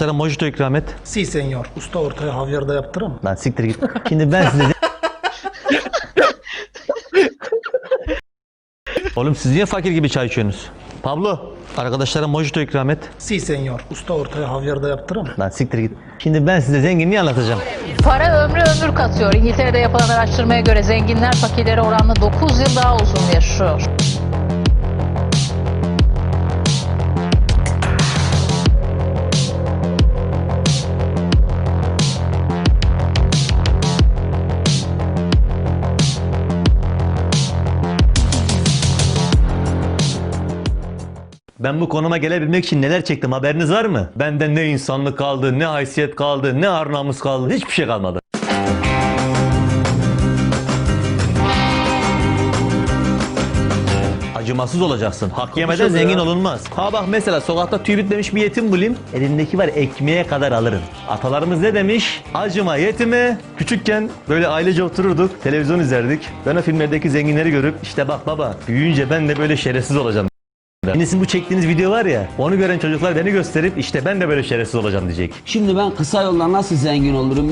Sana mojito ikram et. Si senyor. Usta ortaya havyar da yaptırım. Lan siktir git. Şimdi ben size... Oğlum siz niye fakir gibi çay içiyorsunuz? Pablo, arkadaşlara mojito ikram et. Si senyor. Usta ortaya havyar da yaptırım. Lan siktir git. Şimdi ben size zenginliği anlatacağım. Para ömrü ömür katıyor. İngiltere'de yapılan araştırmaya göre zenginler fakirlere oranla 9 yıl daha uzun yaşıyor. Ben bu konuma gelebilmek için neler çektim haberiniz var mı? Benden ne insanlık kaldı, ne haysiyet kaldı, ne ar namus kaldı, hiçbir şey kalmadı. Acımasız olacaksın. Hak yemeden zengin ya. olunmaz. Ha bak mesela sokakta tüy bitmemiş bir yetim bulayım. Elindeki var ekmeğe kadar alırım. Atalarımız ne demiş? Acıma yetime. Küçükken böyle ailece otururduk. Televizyon izlerdik. Ben o filmlerdeki zenginleri görüp işte bak baba büyüyünce ben de böyle şerefsiz olacağım. Yine sizin bu çektiğiniz video var ya, onu gören çocuklar beni gösterip işte ben de böyle şerefsiz olacağım diyecek. Şimdi ben kısa yoldan nasıl zengin olurum?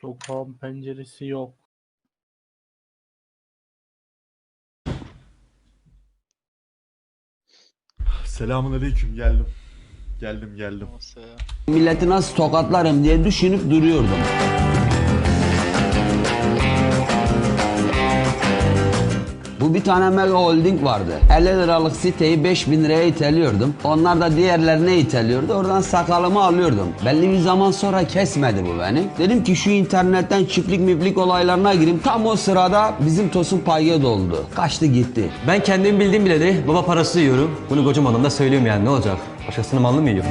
Sokağın penceresi yok. Selamun aleyküm geldim. Geldim geldim. Milleti nasıl tokatlarım diye düşünüp duruyordum. Bu bir tane mega holding vardı. 50 liralık siteyi 5000 liraya iteliyordum. Onlar da diğerlerine iteliyordu. Oradan sakalımı alıyordum. Belli bir zaman sonra kesmedi bu beni. Dedim ki şu internetten çiftlik miplik olaylarına gireyim. Tam o sırada bizim Tosun Payge doldu. Kaçtı gitti. Ben kendim bildiğim bileli baba parası yiyorum. Bunu kocaman da söylüyorum yani ne olacak? Başkasının malını mı yiyor?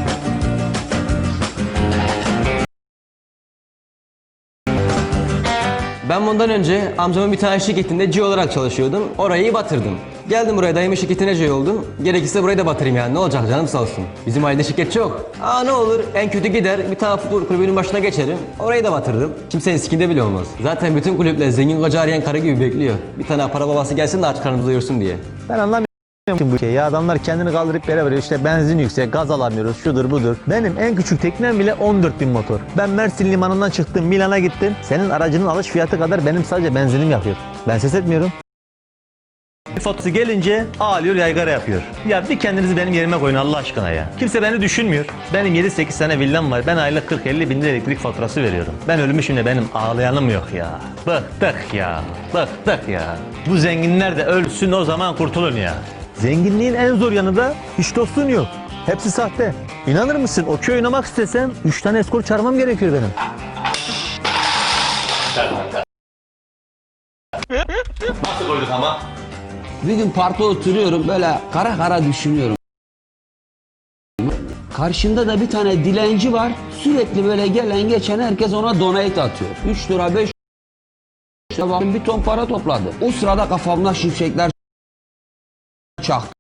Ben bundan önce amcamın bir tane şirketinde G olarak çalışıyordum. Orayı batırdım. Geldim buraya dayımın şirketine G oldum. Gerekirse burayı da batırayım yani ne olacak canım sağ olsun. Bizim ailede şirket çok. Aa ne olur en kötü gider bir tane futbol kulübünün başına geçerim. Orayı da batırırım. Kimsenin sikinde bile olmaz. Zaten bütün kulüpler zengin koca arayan karı gibi bekliyor. Bir tane para babası gelsin de aç karnımızı doyursun diye. Ben anlamıyorum bu şey ya. Adamlar kendini kaldırıp yere veriyor. İşte benzin yüksek, gaz alamıyoruz, şudur budur. Benim en küçük teknem bile 14 bin motor. Ben Mersin limanından çıktım, Milan'a gittim. Senin aracının alış fiyatı kadar benim sadece benzinim yakıyor. Ben ses etmiyorum. Fotosu gelince ağlıyor yaygara yapıyor. Ya bir kendinizi benim yerime koyun Allah aşkına ya. Kimse beni düşünmüyor. Benim 7-8 tane villam var. Ben aylık 40-50 bin elektrik faturası veriyorum. Ben ölmüşüm de benim ağlayanım yok ya. Bıktık ya. Bıktık ya. Bu zenginler de ölsün o zaman kurtulun ya. Zenginliğin en zor yanı da hiç dostun yok. Hepsi sahte. İnanır mısın okey oynamak istesem 3 tane eskor çağırmam gerekiyor benim. Nasıl koyduk ama? Bir gün parkta oturuyorum böyle kara kara düşünüyorum. Karşımda da bir tane dilenci var. Sürekli böyle gelen geçen herkes ona donate atıyor. 3 lira 5 lira bir ton para topladı. O sırada kafamda şimşekler çaktı.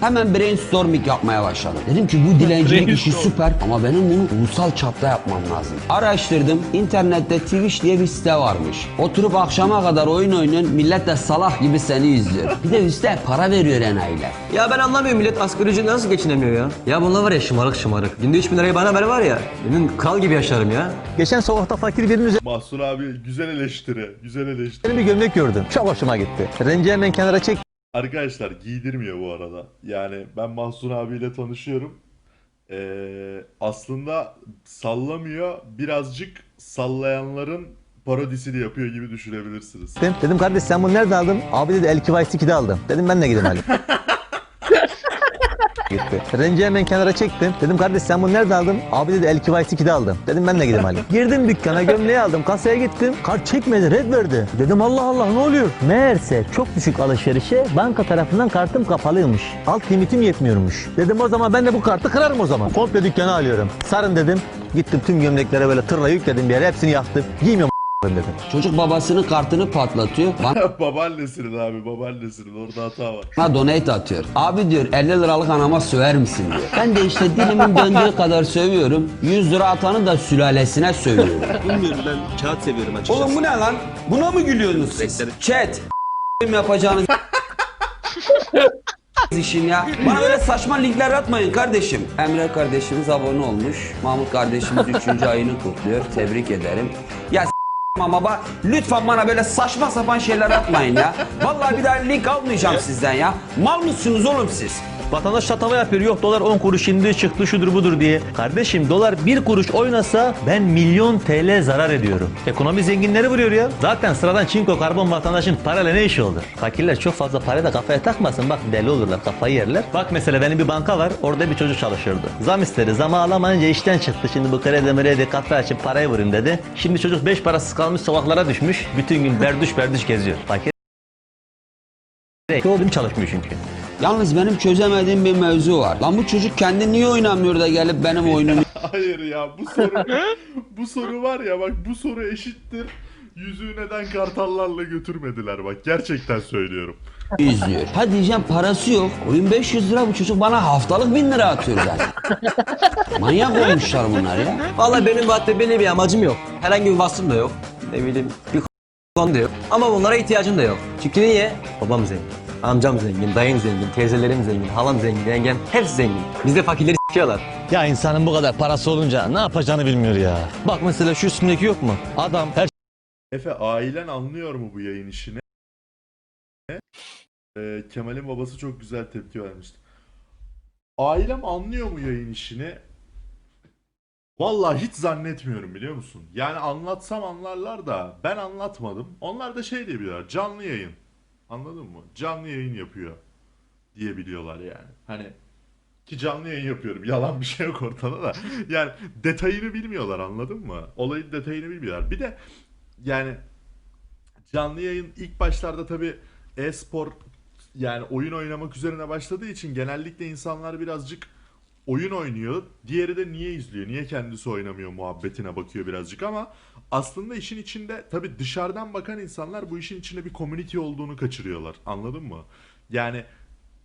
Hemen brainstorming yapmaya başladım. Dedim ki bu dilencilik işi süper ama benim bunu ulusal çapta yapmam lazım. Araştırdım. İnternette Twitch diye bir site varmış. Oturup akşama kadar oyun oynuyorsun. Millet de salak gibi seni izliyor. Bir de üstte para veriyor enayiler. Ya ben anlamıyorum millet asgari ücretle nasıl geçinemiyor ya? Ya bunlar var ya şımarık şımarık. Günde 3000 lirayı bana ver var ya. Ben kral gibi yaşarım ya. Geçen sokakta fakir birinin Mahsun abi güzel eleştiri. Güzel eleştiri. üzerine bir gömlek gördüm. Çok hoşuma gitti. Renci hemen kenara çek. Arkadaşlar giydirmiyor bu arada. Yani ben Mahsun abiyle tanışıyorum. Ee, aslında sallamıyor. Birazcık sallayanların parodisini yapıyor gibi düşünebilirsiniz. Dedim, dedim kardeş sen bunu nerede aldın? Abi dedi El Vice 2'de aldım. Dedim ben de gideyim Ali. gitti. Renci hemen kenara çektim. Dedim kardeş sen bunu nerede aldın? Abi dedi El Vice 2'de aldım. Dedim ben de gideyim alayım. Girdim dükkana gömleği aldım. Kasaya gittim. Kart çekmedi red verdi. Dedim Allah Allah ne oluyor? Meğerse çok düşük alışverişe banka tarafından kartım kapalıymış. Alt limitim yetmiyormuş. Dedim o zaman ben de bu kartı kırarım o zaman. Komple dükkanı alıyorum. Sarın dedim. Gittim tüm gömleklere böyle tırla yükledim bir yere. Hepsini yaktım. Giymiyorum dedim. Çocuk babasının kartını patlatıyor. babaannesinin abi babaannesinin orada hata var. Bana donate atıyor. Abi diyor 50 liralık anama söver misin diyor. Ben de işte dilimin döndüğü kadar sövüyorum. 100 lira atanı da sülalesine sövüyorum. Bilmiyorum ben kağıt seviyorum açıkçası. Oğlum bu ne lan? Buna mı gülüyorsunuz siz? Chat. yapacağınız işin ya. Bana böyle saçma linkler atmayın kardeşim. Emre kardeşimiz abone olmuş. Mahmut kardeşimiz 3. ayını kutluyor. Tebrik ederim. Ama bak lütfen bana böyle saçma sapan şeyler atmayın ya. Vallahi bir daha link almayacağım sizden ya. Mal mısınız oğlum siz? Vatandaş tatava yapıyor. Yok dolar 10 kuruş indi çıktı şudur budur diye. Kardeşim dolar 1 kuruş oynasa ben milyon TL zarar ediyorum. Ekonomi zenginleri vuruyor ya. Zaten sıradan çinko karbon vatandaşın parayla ne işi olur? Fakirler çok fazla parayı da kafaya takmasın. Bak deli olurlar kafayı yerler. Bak mesela benim bir banka var. Orada bir çocuk çalışıyordu. Zam istedi. Zamı alamayınca işten çıktı. Şimdi bu kredi mredi kafe açıp parayı vurayım dedi. Şimdi çocuk 5 parasız kalmış sokaklara düşmüş. Bütün gün berduş berduş geziyor. Fakir Oğlum çalışmıyor çünkü. Yalnız benim çözemediğim bir mevzu var. Lan bu çocuk kendi niye oynamıyor da gelip benim oyunumu Hayır ya bu soru bu soru var ya bak bu soru eşittir. Yüzüğü neden kartallarla götürmediler bak gerçekten söylüyorum. izliyor. Ha diyeceğim parası yok. Oyun 500 lira bu çocuk bana haftalık 1000 lira atıyor zaten. Manyak olmuşlar bunlar ya. Vallahi benim bu hayatta belli bir amacım yok. Herhangi bir vasfım da yok. Ne bileyim bir konu da yok. Ama bunlara ihtiyacım da yok. Çünkü niye? Babam zengin. Amcam zengin, dayım zengin, teyzelerim zengin, halam zengin, yengem hepsi zengin. Bizde fakirleri s**iyorlar. Ya insanın bu kadar parası olunca ne yapacağını bilmiyor ya. Bak mesela şu üstündeki yok mu? Adam her Efe ailen anlıyor mu bu yayın işini? Ee, Kemal'in babası çok güzel tepki vermişti. Ailem anlıyor mu yayın işini? Vallahi hiç zannetmiyorum biliyor musun? Yani anlatsam anlarlar da ben anlatmadım. Onlar da şey diye biliyorlar. Canlı yayın. Anladın mı? Canlı yayın yapıyor diye biliyorlar yani. Hani ki canlı yayın yapıyorum. Yalan bir şey yok ortada da. Yani detayını bilmiyorlar anladın mı? Olayın detayını bilmiyorlar. Bir de yani canlı yayın ilk başlarda tabi e-spor yani oyun oynamak üzerine başladığı için genellikle insanlar birazcık oyun oynuyor. Diğeri de niye izliyor? Niye kendisi oynamıyor muhabbetine bakıyor birazcık ama aslında işin içinde tabi dışarıdan bakan insanlar bu işin içinde bir community olduğunu kaçırıyorlar. Anladın mı? Yani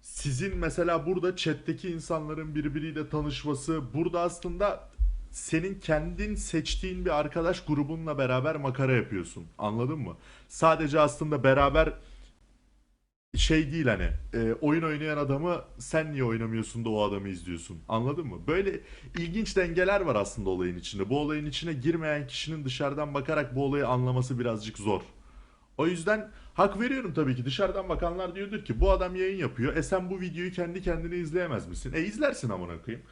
sizin mesela burada chat'teki insanların birbiriyle tanışması burada aslında senin kendin seçtiğin bir arkadaş grubunla beraber makara yapıyorsun. Anladın mı? Sadece aslında beraber şey değil hani e, oyun oynayan adamı sen niye oynamıyorsun da o adamı izliyorsun. Anladın mı? Böyle ilginç dengeler var aslında olayın içinde. Bu olayın içine girmeyen kişinin dışarıdan bakarak bu olayı anlaması birazcık zor. O yüzden hak veriyorum tabii ki. Dışarıdan bakanlar diyordur ki bu adam yayın yapıyor. E sen bu videoyu kendi kendine izleyemez misin? E izlersin amına koyayım.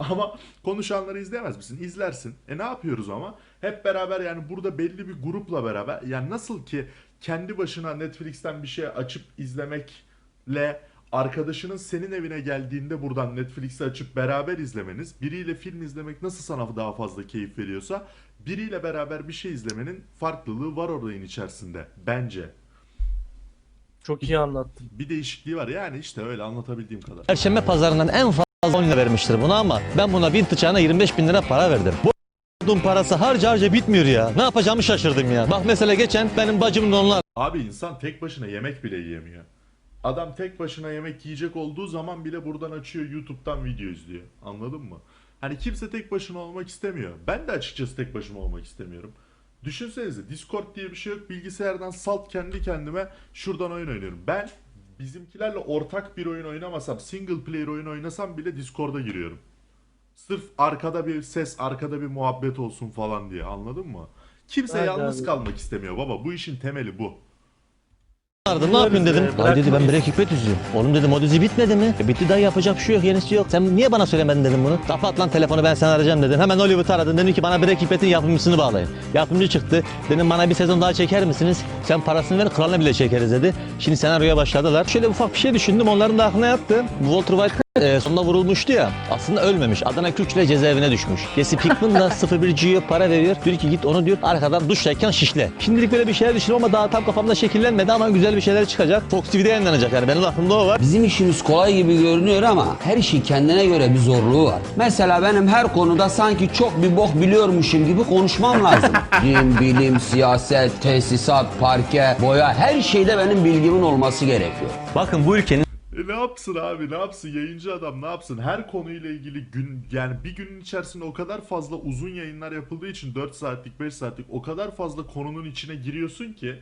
Ama konuşanları izleyemez misin? İzlersin. E ne yapıyoruz ama? Hep beraber yani burada belli bir grupla beraber yani nasıl ki kendi başına Netflix'ten bir şey açıp izlemekle arkadaşının senin evine geldiğinde buradan Netflix'i açıp beraber izlemeniz, biriyle film izlemek nasıl sana daha fazla keyif veriyorsa, biriyle beraber bir şey izlemenin farklılığı var olayın içerisinde bence. Çok iyi anlattın. Bir değişikliği var yani işte öyle anlatabildiğim kadar. Perşembe pazarından en fazla 10 lira vermiştir buna ama ben buna bin tıçağına 25 bin lira para verdim. Bu a**ın parası harca harca bitmiyor ya. Ne yapacağımı şaşırdım ya. Bak mesela geçen benim bacımın onlar Abi insan tek başına yemek bile yiyemiyor. Adam tek başına yemek yiyecek olduğu zaman bile buradan açıyor YouTube'dan video izliyor. Anladın mı? Hani kimse tek başına olmak istemiyor. Ben de açıkçası tek başıma olmak istemiyorum. Düşünsenize Discord diye bir şey yok. Bilgisayardan salt kendi kendime şuradan oyun oynuyorum. Ben bizimkilerle ortak bir oyun oynamasam, single player oyun oynasam bile Discord'a giriyorum. Sırf arkada bir ses, arkada bir muhabbet olsun falan diye anladın mı? Kimse Haydi yalnız abi. kalmak istemiyor baba. Bu işin temeli bu. vardı. Ne yapıyorsun dedim. Ay dedi ben. Breaking Bad izliyorum. Oğlum dedim o dizi bitmedi mi? E, bitti daha yapacak bir şey yok yenisi yok. Sen niye bana söylemedin dedim bunu. Kapat lan telefonu ben seni arayacağım dedim. Hemen Hollywood aradım. Dedim ki bana Breaking Bad'in yapımcısını bağlayın. Yapımcı çıktı. Dedim bana bir sezon daha çeker misiniz? Sen parasını ver kralına bile çekeriz dedi. Şimdi senaryoya başladılar. Şöyle ufak bir şey düşündüm onların da aklına yattı. Walter White e, sonunda vurulmuştu ya. Aslında ölmemiş. Adana Kürç'le cezaevine düşmüş. Jesse Pinkman da 01 G'ye para veriyor. Diyor ki git onu diyor arkadan duştayken şişle. Şimdilik böyle bir şeyler düşünüyorum ama daha tam kafamda şekillenmedi ama güzel bir şeyler çıkacak. Fox TV'de yayınlanacak yani benim aklımda o var. Bizim işimiz kolay gibi görünüyor ama her işin kendine göre bir zorluğu var. Mesela benim her konuda sanki çok bir bok biliyormuşum gibi konuşmam lazım. Din, bilim, siyaset, tesisat, parke, boya her şeyde benim bilgimin olması gerekiyor. Bakın bu ülkenin E ne yapsın abi ne yapsın yayıncı adam ne yapsın her konuyla ilgili gün yani bir günün içerisinde o kadar fazla uzun yayınlar yapıldığı için 4 saatlik 5 saatlik o kadar fazla konunun içine giriyorsun ki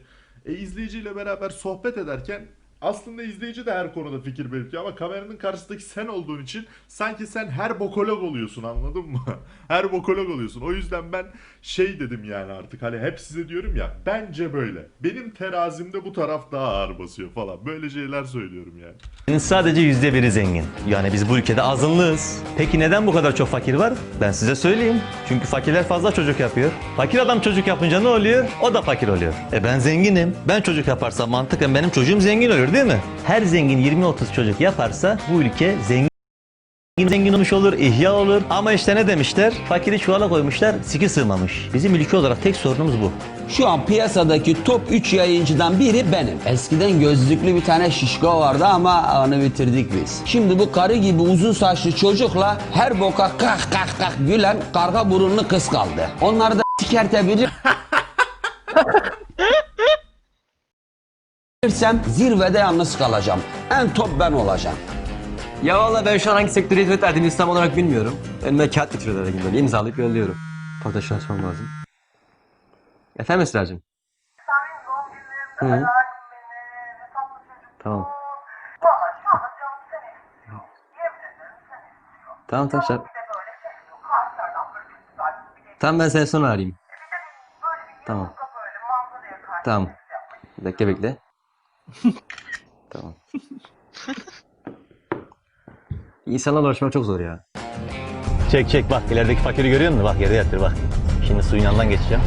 e izleyiciyle beraber sohbet ederken aslında izleyici de her konuda fikir belirtiyor ama kameranın karşısındaki sen olduğun için sanki sen her bokolog oluyorsun anladın mı? her bokolog oluyorsun. O yüzden ben şey dedim yani artık hani hep size diyorum ya bence böyle. Benim terazimde bu taraf daha ağır basıyor falan. Böyle şeyler söylüyorum yani. sadece yüzde biri zengin. Yani biz bu ülkede azınlığız. Peki neden bu kadar çok fakir var? Ben size söyleyeyim. Çünkü fakirler fazla çocuk yapıyor. Fakir adam çocuk yapınca ne oluyor? O da fakir oluyor. E ben zenginim. Ben çocuk yaparsam mantıken benim çocuğum zengin olur değil mi? Her zengin 20-30 çocuk yaparsa bu ülke zengin zengin olmuş olur, ihya olur. Ama işte ne demişler? Fakiri çuvala koymuşlar, siki sığmamış. Bizim ülke olarak tek sorunumuz bu. Şu an piyasadaki top 3 yayıncıdan biri benim. Eskiden gözlüklü bir tane şişko vardı ama onu bitirdik biz. Şimdi bu karı gibi uzun saçlı çocukla her boka kah kah kah gülen karga burunlu kız kaldı. Onları da sikertebilir. Bilirsem zirvede yalnız kalacağım. En top ben olacağım. Ya valla ben şu an hangi sektöre hizmet verdiğimi tam olarak bilmiyorum. Önüme kağıt getiriyorlar her gün böyle imzalayıp yolluyorum. Şunu açmam lazım. Efendim Esra'cığım? -hı. Tamam. Tamam tamam şart. Tamam ben seni sonra arayayım. Tamam. Tamam. Bir dakika bekle. tamam. İnsanlarla uğraşmak çok zor ya. Çek çek bak ilerideki fakiri görüyor musun? Bak yerde yatır bak. Şimdi suyun yanından geçeceğim.